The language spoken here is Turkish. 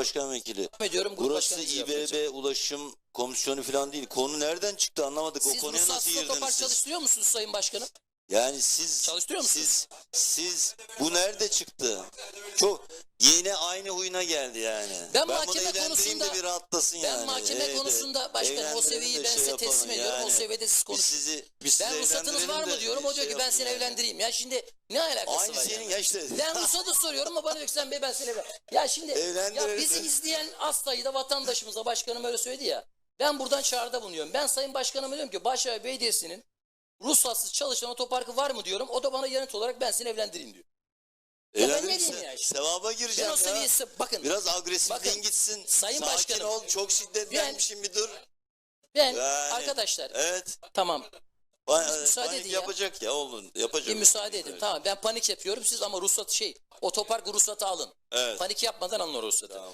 Başkan Vekili. ediyorum. Grup Burası yapacağım. İBB Ulaşım Komisyonu falan değil. Konu nereden çıktı anlamadık. o Siz konuya nasıl girdiniz siz? çalıştırıyor musunuz Sayın Başkanım? Yani siz Çalıştırıyor musunuz? siz siz bu nerede çıktı? Çok yine aynı huyuna geldi yani. Ben bunu mahkeme evlendireyim konusunda- bir rahatlasın Ben yani. mahkeme Evet, konusunda başkanım o seviyeyi ben şey size teslim ediyorum. O yani. seviyede siz Biz konuşun. sizi biz sizi Ben ruhsatınız var mı diyorum. O diyor şey ki ben seni yani. evlendireyim. Ya şimdi ne alakası Aynı var senin yani? ya işte. Ben ruhsatı soruyorum ama bana diyor ki sen bey ben seni evlen. Ya şimdi ya bizi izleyen az sayıda vatandaşımıza başkanım öyle söyledi ya. Ben buradan çağrıda bulunuyorum. Ben sayın başkanıma diyorum ki Başar Belediyesi'nin ruhsatsız çalışan otoparkı var mı diyorum. O da bana yanıt olarak ben seni evlendireyim diyor. Ya ben ne diyeyim ya? Sevaba Ben gireceğim o ya. seviyesi bakın Biraz agresifliğin Bakın, gitsin. Sayın Sakin Başkanım. ol. Çok şiddetlenmişim bir dur. ben Yani- arkadaşlar Evet. tamam Ba- müsaade panik edin ya. yapacak ya oğlum. Yapacak. bir müsaade edin. Evet. Tamam ben panik yapıyorum siz ama ruhsat şey otopark ruhsatı alın. Evet. Panik yapmadan alın o ruhsatı. Tamam.